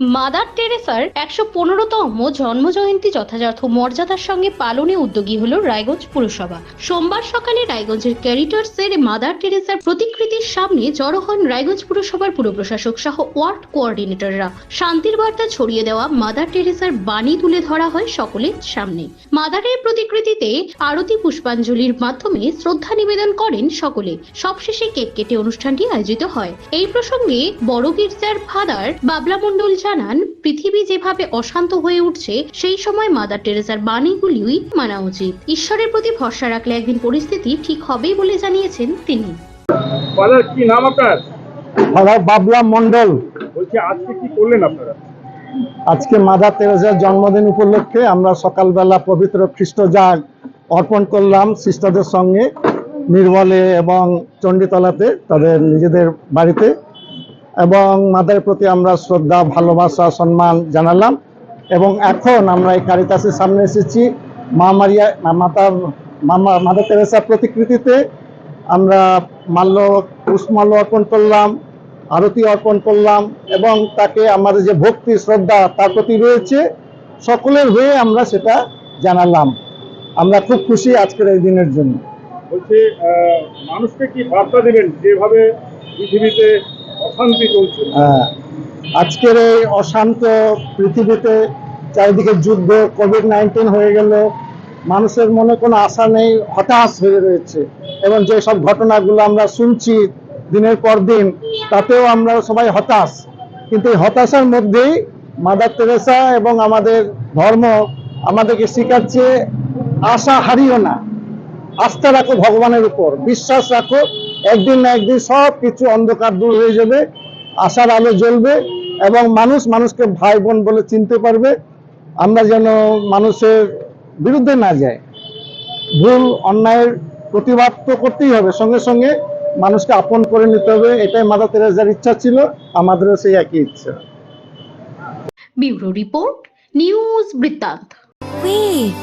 Mother টেরেসার একশো পনেরোতম জন্মজয়ন্তী যথাযথ মর্যাদার সঙ্গে পালনে উদ্যোগী হল রায়গঞ্জ পুরসভা। সোমবার সকালে রায়গঞ্জের ক্যারিটার্সের মাদার টেরেসার প্রতিকৃতির সামনে জড়ো হন রায়গঞ্জ পুরসভার পুরপ্রশাসক সহ ওয়ার্ড কোঅর্ডিনেটররা। শান্তির বার্তা ছড়িয়ে দেওয়া মাদার টেরেসার বাণী তুলে ধরা হয় সকলের সামনে। মাদারের প্রতিকৃতিতে আরতি পুষ্পাঞ্জলির মাধ্যমে শ্রদ্ধা নিবেদন করেন সকলে। সবশেষে কেক কেটে অনুষ্ঠানটি আয়োজিত হয়। এই প্রসঙ্গে বড় গির্জার ফাদার বাবলা মণ্ডল জানান পৃথিবী যেভাবে অশান্ত হয়ে উঠছে সেই সময় মাদার টেরেসার বাণীগুলিই মানা উচিত। ঈশ্বরের প্রতি ভরসা রাখলে একদিন পরিস্থিতি ঠিক হবেই বলে জানিয়েছেন তিনি। ফাদার কি নাম আপনার? ফাদার বাবলা মন্ডল বলছি আজকে কি করলেন আপনারা? আজকে মাদার তেরেসার জন্মদিন উপলক্ষে আমরা সকালবেলা পবিত্র খ্রিস্ট জাগ অর্পণ করলাম সিস্টারদের সঙ্গে নির্মলে এবং চণ্ডীতলাতে তাদের নিজেদের বাড়িতে। এবং মাদের প্রতি আমরা শ্রদ্ধা, ভালোবাসা, সম্মান জানালাম। এবং এখন আমরা এই কারিতাসের সামনে এসেছি। মা মারিয়া মাতার মামা মাদার তেরেসার প্রতিকৃতিতে আমরা মাল্য, পুষ্পমাল্য অর্পণ করলাম, আরতি অর্পণ করলাম এবং তাকে আমাদের যে ভক্তি, শ্রদ্ধা, তার প্রতি রয়েছে, সকলের হয়ে আমরা সেটা জানালাম। আমরা খুব খুশি আজকের এই দিনের জন্য। বলছি মানুষকে কি বার্তা দেবেন? যেভাবে পৃথিবীতে অশান্তি চলছে। আহ, আজকের এই অশান্ত পৃথিবীতে চারিদিকে যুদ্ধ কোভিড নাইন্টিন হয়ে গেল মানুষের মনে কোনো আশা নেই হতাশ হয়ে রয়েছে। এবং যে সব ঘটনাগুলো আমরা শুনছি দিনের পর দিন তাতেও আমরা সবাই হতাশ। কিন্তু এই হতাশার মধ্যেই মাদার তেরেসা এবং আমাদের ধর্ম আমাদেরকে শেখাচ্ছে আশা হারিও না। আস্থা রাখো ভগবানের উপর বিশ্বাস রাখো একদিন না একদিন সব কিছু অন্ধকার দূর হয়ে যাবে আশার আলো জ্বলবে এবং মানুষ মানুষকে ভাই বোন বলে চিনতে পারবে। আমরা যেন মানুষের বিরুদ্ধে না যাই। ভুল অন্যায়ের প্রতিবাদ তো করতেই হবে। সঙ্গে সঙ্গে মানুষকে আপন করে নিতে হবে। এটাই মাদার তেরেসার ইচ্ছা ছিল আমাদেরও সেই একই ইচ্ছা। ব্যুরো রিপোর্ট নিউজ বৃত্তান্ত। Wait.